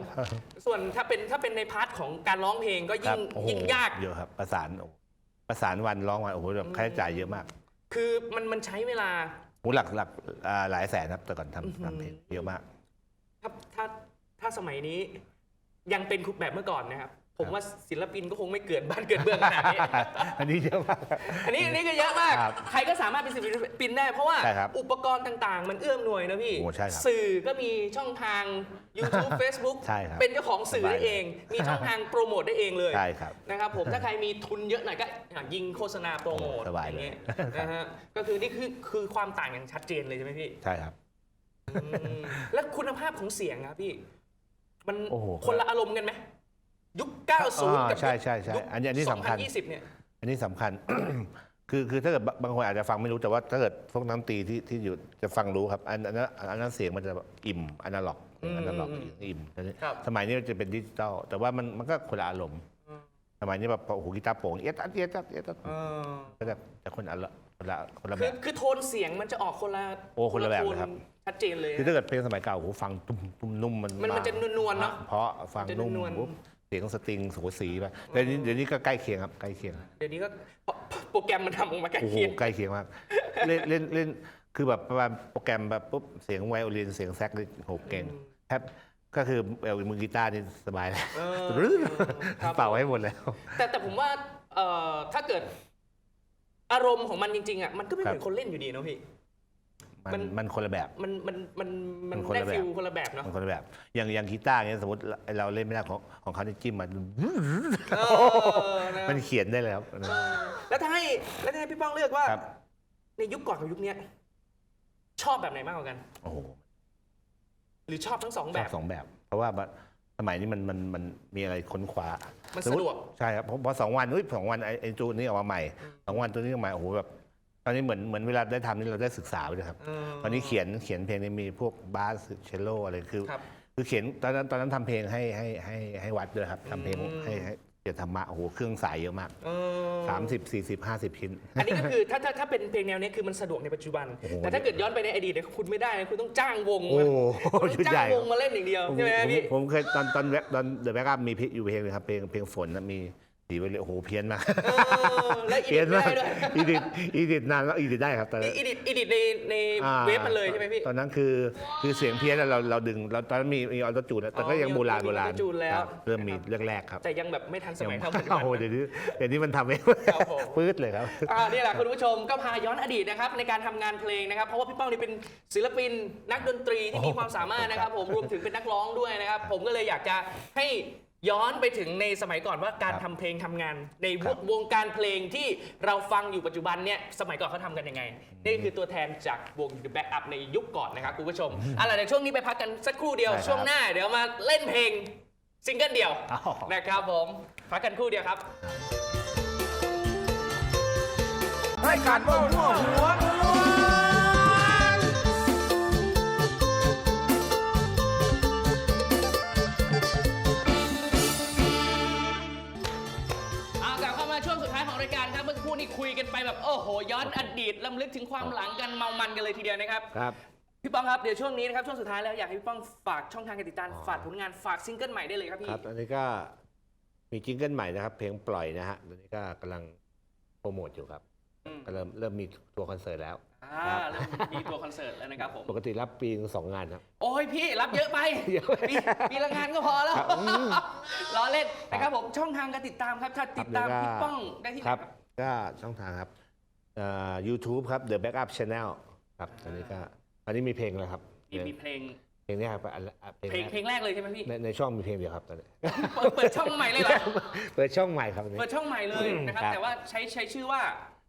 Speaker 2: ส่วนถ้าเป็นถ้าเป็นในพาร์ทของการร้องเพลงก็
Speaker 4: ครั
Speaker 2: ยิ่
Speaker 4: บ
Speaker 2: ง
Speaker 4: โอ้โห
Speaker 2: ยิ่งยาก
Speaker 4: เยอะครับ ประสานโอ้โหประสานวันร้องวันโอ้โหแบบค่าใช้จ่ายเยอะมาก
Speaker 2: คือมันมันใช้เวลา
Speaker 4: โอ้โหหลักหลักอ่าหลายแสนครับแต่ก่อนทำทำเพลงเยอะมาก
Speaker 2: ถ้าถ้าถ้าสมัยนี้ ยังเป็นแบบเมื่อก่อนนะครับ ผมว่าศิลปินก็คงไม่เกิดบ้านเกิดเมืองขนาดนี้
Speaker 4: อันนี้เยอะมาก
Speaker 2: อันนี้อันนี้ก็เยอะมาก
Speaker 4: ครับ
Speaker 2: ใครก็สามารถเป็นศิลปินได้ เพราะว่า
Speaker 4: ใช่ครับ
Speaker 2: อุปกรณ์ต่างๆ มันเอื้อมหน่วยนะพี่
Speaker 4: โอ้ใช่ครับ
Speaker 2: สื่อก็มีช่องทาง YouTube Facebook
Speaker 4: ใช่ครับ
Speaker 2: เป็นเจ้าของสื่อได้
Speaker 4: สบายเลย
Speaker 2: เอง มีช่องทางโปรโมทได้เองเลย
Speaker 4: ใช่ครับ
Speaker 2: นะครับผมถ้าใครมีทุนเยอะหน่อยก็ยิงโฆษณาโปรโมท
Speaker 4: โอ้สบาย
Speaker 2: อย่างเงี้ย
Speaker 4: เลย
Speaker 2: นะฮะก็คือนี่คือคือความต่างอย่างชัดเจนเลยใช่ไหมพี่
Speaker 4: ใช่ครับ
Speaker 2: อืมแล้วคุณภาพของเสียงครับพี่ มัน
Speaker 4: โอ้โห
Speaker 2: คนละอารมณ์กันไหม ยุค
Speaker 4: อ่า
Speaker 2: 90 กับ
Speaker 4: ใช่ใช่ใช่
Speaker 2: ยุค
Speaker 4: อันนี้อันนี้สำคัญ
Speaker 2: 2020เนี่ย
Speaker 4: อันนี้สำคัญ คือคือถ้าเกิดบางบางคนอาจจะฟังไม่รู้แต่ว่าถ้าเกิดพวกน้ำตรีที่ที่อยู่จะฟังรู้ครับ อันอันนั้นอันนั้นเสียงมันจะแบบอิ่มอนาล็อก
Speaker 2: อืม
Speaker 4: อนาล็อก
Speaker 2: อืม
Speaker 4: อิ่มแต่นี่
Speaker 2: ครับ
Speaker 4: สมัยนี้มันจะเป็นดิจิตอลแต่ว่ามันมันก็คนละอารมณ์
Speaker 2: อืม
Speaker 4: สมัยนี้แบบโอ้โหกีตาร์โปร่งเอียดอัดเอียดอัดเอียดอัด
Speaker 2: เออ
Speaker 4: ก็จะจะคนละคนละคนละ
Speaker 2: คื
Speaker 4: แบ
Speaker 2: อบ คือโทนเสียงมันจะออกคนละ
Speaker 4: โอ้คนละแบบ
Speaker 2: โท
Speaker 4: เลยครับ
Speaker 2: ชัดเจนเลย
Speaker 4: คือถ้าเกิดเพลงสมัยเก่าโอ้โหฟังตุ้มตุ้มนุ่มมัน
Speaker 2: มันมันจะนวลๆเนอะ
Speaker 4: เพราะฟัง
Speaker 2: มันจะ
Speaker 4: นุ่ม
Speaker 2: นวลๆ
Speaker 4: ปุ๊บเสียงสตริงสูสีไปแต่เดี๋ยวนี้เดี๋ยวนี้ก็ใกล้เคียงครับใกล้เคียง
Speaker 2: เดี๋ยวนี้ก็โปรแกรมมันทำออกมาใกล้
Speaker 4: โอ้โห
Speaker 2: เคียง
Speaker 4: ใกล้เคียงมากเล่นเล่นเล่นคือแบบประมาณโปรแกรมแบบปุ๊บเสียงไวโอลินเสียงแซกนี่โหเก่งแทบก็คือเอลมือกีตาร์นี่สบายเลย
Speaker 2: เออครับ
Speaker 4: เป่าให้หมดแล้ว
Speaker 2: แต่แต่ผมว่าเอ่อถ้าเกิดอารมณ์ของมันจริงๆอะมันก็ไม่
Speaker 4: ครั
Speaker 2: เห
Speaker 4: บ
Speaker 2: มือนคนเล่นอยู่ดีเนอะพี่
Speaker 4: มัน
Speaker 2: มัน
Speaker 4: มันคนละแบบ
Speaker 2: มันมันมันมัน
Speaker 4: มันคน
Speaker 2: ได้
Speaker 4: ละแบบ
Speaker 2: ฟิลคนละแบบเนาะ
Speaker 4: มันคนละแบบ อย่างอย่างกีตาร์เงี้ยสมมติเราเล่นไม่ได้ของของเขานี่จิ้มมัน
Speaker 2: เออนะ
Speaker 4: มันเขียนได้เลยครับ
Speaker 2: เออแล้วถ้าให้แล้วถ้าให้พี่ป้องเลือกว่า
Speaker 4: ครับ
Speaker 2: ในยุคก่อนกับยุคเนี้ยชอบแบบไหนมากกว่ากัน
Speaker 4: โอ้โห
Speaker 2: หรือชอบทั้งสอง
Speaker 4: ช
Speaker 2: แบ
Speaker 4: อบบ สองแบบ เพราะว่าสมัยนี้มันมันมันมีอะไรค้นคว้า
Speaker 2: มัน
Speaker 4: สมมุ
Speaker 2: สะ
Speaker 4: ติ
Speaker 2: ดวก
Speaker 4: ใช่ครับเพราะพอสองวันอุ้ยสองวันไอ้ไอ้จูนี่ออกมาใหม่สองวันตัวนี้ออกมาโอ้โหแบบ ตอนนี้เหมือนเหมือนเวลาได้ทำนี่เราได้ศึกษาไปเลยครับ
Speaker 2: เออ
Speaker 4: ตอนนี้เขียนเขียนเพลงนี้มีพวกบาสเชลโลอะไรคือ
Speaker 2: ครับ
Speaker 4: คือเขียนตอนนั้นตอนนั้นทำเพลงให้ให้ให้ให้วัดด้วยครับทำเพลง
Speaker 2: อืม
Speaker 4: ให้ให้เขียนธรรมะโอ้โหเครื่องสายเยอะมาก
Speaker 2: เออ
Speaker 4: สามสิบสี่สิบห้าสิบชิ้น
Speaker 2: อันนี้ก็คือถ้าถ้าถ้าเป็นเพลงแนวเนี้ยคือมันสะดวกในปัจจุบัน
Speaker 4: โอ้โห
Speaker 2: แต่ถ้าเกิดย้อนไปในอดีตเนี่ยคุณไม่ได้นะคุณต้องจ้างวง
Speaker 4: โอ้
Speaker 2: มา
Speaker 4: โห
Speaker 2: คุณ
Speaker 4: ชุ
Speaker 2: ต้
Speaker 4: ด
Speaker 2: อง
Speaker 4: ให
Speaker 2: จ้า
Speaker 4: ญ่
Speaker 2: งวงมาเล่นอย่างเดียว
Speaker 4: ผม
Speaker 2: ใช่ไหม
Speaker 4: ผม
Speaker 2: พี่
Speaker 4: ผมเคยตอนตอนแรกตอนเดอะแบ็กอัพมีเพลงอยู่เพลงนึงครับเพลงเพลงฝนนะมี สีไปเลยโอ้โหเพี้ยนมาก
Speaker 2: เออแล้วอี
Speaker 4: เพี้
Speaker 2: ดิ
Speaker 4: ยน
Speaker 2: ท
Speaker 4: มาก
Speaker 2: ได้ด้วย
Speaker 4: อีดิทอีดิทนานแล้วอีดิทได้ครับแต่
Speaker 2: อีดิทอีดิทในใน
Speaker 4: อ่า
Speaker 2: เว็บมันเลยใช่ไหมพี่
Speaker 4: ตอนนั้นคือคือเสียงเพี้ยนแล้วเราเราดึงเราตอนนั้นมีมีออโต้จูนนะแต่ก็
Speaker 2: อ๋อ
Speaker 4: ยังโบราณ
Speaker 2: มี
Speaker 4: โบราณ
Speaker 2: auto-tune แล้ว
Speaker 4: ครับเริ่มมีแรกๆครับ
Speaker 2: แต่ยังแบบไม่ทันสมัย
Speaker 4: ยัง
Speaker 2: เท่าปัจจุบัน
Speaker 4: โอ้โหเดี๋ยวนี้เดี๋ยวนี้มันทำเอง
Speaker 2: ครับผม
Speaker 4: ปื๊ดเลยครับ
Speaker 2: อ่านี่แหละคุณผู้ชมก็พาย้อนอดีตนะครับในการทำงานเพลงนะครับ เพราะว่าพี่ป้องนี่เป็นศิลปินนักดนตรีที่มีความสามารถนะครับ ผมรวมถึงเป็นนักร้องด้วยนะครับ ผมก็เลยอยากจะให้ ย้อนไปถึงในสมัยก่อนว่าการ
Speaker 5: ครับ
Speaker 2: ทำเพลงทำงาน ใน
Speaker 5: ครับ
Speaker 2: วงการเพลงที่เราฟังอยู่ปัจจุบันเนี่ยสมัยก่อนเขาทำกันยังไง นี่คือตัวแทนจากวง The Backup ในยุคก่อนนะครับคุณผู้ชมเอาล่ะเดี๋ยวช่วงนี้ไปพักกันสักครู่เดียว
Speaker 5: ได้ครับ
Speaker 2: ช่วงหน้าเดี๋ยวมาเล่นเพลงซิงเกิลเดียว
Speaker 5: อ๋อ
Speaker 2: นะครับผมพักกันครู่เดียวครับ
Speaker 1: รายการเบ้าหัวหัว
Speaker 2: แบบโอ้โหย้อนอดีตลำลึกถึงความหลังกันเมามันกันเลยทีเดียวนะครับ
Speaker 5: ครับ
Speaker 2: พี่ป้องครับเดี๋ยวช่วงนี้นะครับช่วงสุดท้ายแล้วอยากให้พี่ป้องฝากช่องทางการติดตาม
Speaker 5: อ๋อ
Speaker 2: ฝากผลงานฝากซิงเกิลใหม่ได้เลยครับพี่
Speaker 5: ครับ อันนี้ก็มีจิงเกิลใหม่นะครับ เพลงปล่อยนะฮะตอนนี้ก็กำลังโปรโมทอยู่ครับ
Speaker 2: อืม
Speaker 5: ก็เริ่มเริ่มมีทัวร์คอนเสิร์ตแล้ว
Speaker 2: อ่าเริ่มมีตัวคอนเสิร์ตแล้วนะครับผม
Speaker 5: ปกติรับปีหนึ่งสองงานครับ
Speaker 2: โอ้ยพี่รับเยอะไป
Speaker 5: เยอะไป
Speaker 2: ปีปีละงานก็พอแล้ว
Speaker 5: ครับอืม
Speaker 2: ล้อเล่นนะครับผมช่องทางการติดตามครับถ้าติดตาม
Speaker 5: ครับ
Speaker 2: พี่ป้องได้ที่ไหน
Speaker 5: ค
Speaker 2: ค
Speaker 5: รั
Speaker 2: รับ บ
Speaker 5: ก็ช่องทางครับยูทูบครับ The Backup Channel ครับตอนนี้ก็อันนี้มีเพลงแล้วครับ
Speaker 2: มีมีเพลง
Speaker 5: เพลงนี้ครับอันละอะเพลง
Speaker 2: เพลง
Speaker 5: แรก
Speaker 2: เพลงแรกเลยใช่ไหมพี่
Speaker 5: ในในช่องมีเพลงเดียวครับตอนนี้
Speaker 2: เปิดเปิดช่องใหม่เลยเหรอ
Speaker 5: เปิดช่องใหม่ครับอันนี้
Speaker 2: เปิดช่องใหม่เลยนะครับ
Speaker 5: ครับ
Speaker 2: แต่ว่าใช้ใช้ชื่อว่า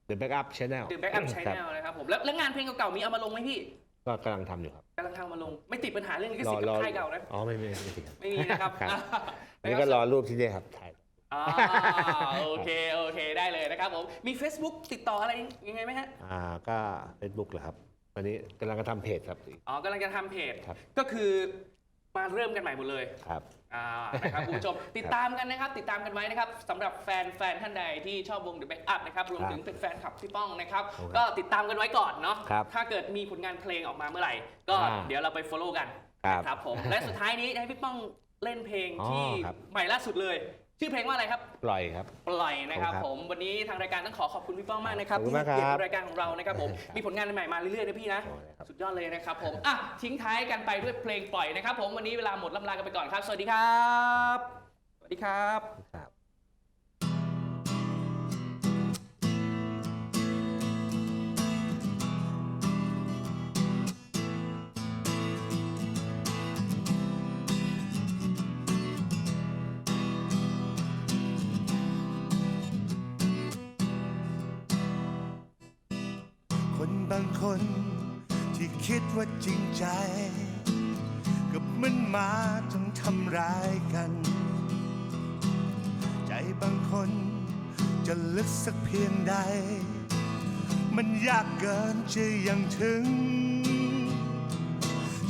Speaker 5: The Backup Channel
Speaker 2: The Backup
Speaker 5: ครับ
Speaker 2: Channel นะครับผมแล้วแล้วงานเพลงเก่าๆมีเอามาลงไหมพี่
Speaker 5: ก็กำลังทำอยู่ครับ
Speaker 2: กำลังทำมาลง ไม่ติดปัญหาเรื่องลิขสิทธิ์กับค่ายเก่านะ
Speaker 5: อ๋อไม่ไม่ไม่ติดครับ
Speaker 2: ไม่มีนะครับ
Speaker 5: ครับ
Speaker 2: อ่า
Speaker 5: อันนี้ก็รอรูปที่นี่ครับถ่าย
Speaker 2: อ่าโอเค โอเคได้เลยนะครับผม มี Facebook ติดต่ออะไรยังไงไหมฮะ
Speaker 5: อ่าก็ Facebook เหรอครับตอนนี้กำลังจะทำเพจครับ
Speaker 2: อ๋อกำลังจะทำเพจ
Speaker 5: ครับ
Speaker 2: ก็คือมาเริ่มกันใหม่หมดเลย
Speaker 5: ครับ
Speaker 2: อ่านะครับคุณผู้ชม ติดตามกันนะครับ ติดตามกันไว้นะครับสำหรับแฟนแฟนท่านใดที่ชอบวง The Backup นะครับรวมถึงเป็นแฟนคลับพี่ป้องนะครับ
Speaker 5: ครับ
Speaker 2: ก็ติดตามกันไว้ก่อนเนาะ
Speaker 5: ครับ
Speaker 2: ถ้าเกิดมีผลงานเพลงออกมาเมื่อไหร่ ก็
Speaker 5: อ่า
Speaker 2: เดี๋ยวเราไป follow กัน
Speaker 5: ครับ
Speaker 2: ครับผมและสุดท้ายนี้ให้พี่ป้องเล่นเพลง
Speaker 5: อ๋อ
Speaker 2: ที่
Speaker 5: ครับ
Speaker 2: ใหม่ล่าสุดเลย ชื่อเพลงว่าอะไรครับ
Speaker 5: ปล่อยครับ
Speaker 2: ปล่อยนะครับ
Speaker 5: ขอบ
Speaker 2: ผ
Speaker 5: คุณครับ
Speaker 2: มวันนี้ทางรายการต้องขอขอบคุณพี่ป้องมากนะครับ
Speaker 5: ขอบคุ
Speaker 2: ที่
Speaker 5: ณมากครับ
Speaker 2: เกียรติรายการของเรานะครับผม
Speaker 5: ครับ
Speaker 2: มีผลงานใหม่ๆมาเรื่อยๆนะพี่นะ
Speaker 5: โอ้ยครับ
Speaker 2: สุดยอดเลยนะครับผมอะทิ้งท้ายกันไปด้วยเพลงปล่อยนะครับผมวันนี้เวลาหมดลำลากันไปก่อนครับ สวัสดีครับ สวัสดีครับ
Speaker 5: ครับ
Speaker 4: คนที่คิดว่าจริงใจ กับมันมาจงทำร้ายกัน ใจบางคนจะลึกสักเพียงใด มันยากเกินจะยังถึง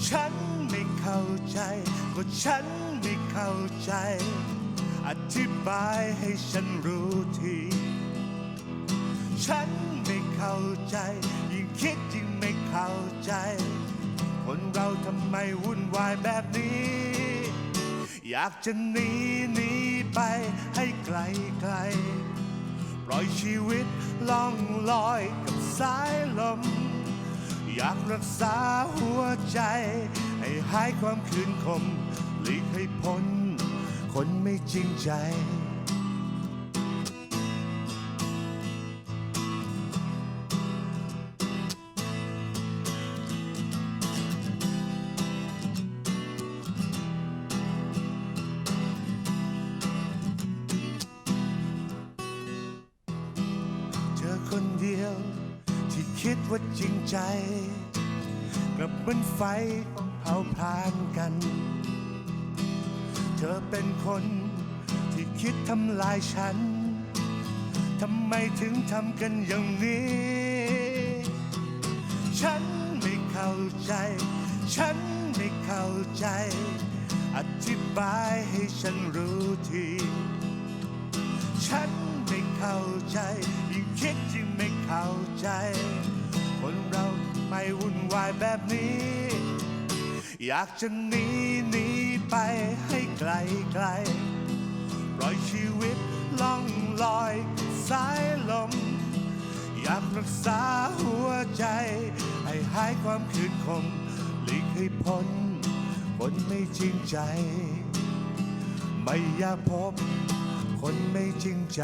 Speaker 4: ฉันไม่เข้าใจ ก็ฉันไม่เข้าใจ อธิบายให้ฉันรู้ที ฉันไม่เข้าใจ คิดยิ่งไม่เข้าใจ คนเราทำไมวุ่นวายแบบนี้ อยากจะหนีหนีไปให้ไกลไกล ปล่อยชีวิตล่องลอยกับสายลม อยากรักษาหัวใจ ให้หายความคืนคมหลีกให้พ้น คนไม่จริงใจเจ บนไฟเผาพรานกัน เธอเป็นคนที่คิดทำลายฉัน ทำไมถึงทำกันอย่างนี้ ฉันไม่เข้าใจ ฉันไม่เข้าใจ อธิบายให้ฉันรู้ที ฉันไม่เข้าใจ ยิ่งคิดยิ่งไม่เข้าใจ คนเรา มวุ่นวายแบบนี้ อยากจะหนีหนีไปให้ไกลไกลปล่อยชีวิตล่องลอยสายลม อยากรักษาหัวใจ ให้หายความคืนคมหลีกให้พ้นคนไม่จริงใจ ไม่อยากพบ คนไม่จริงใจ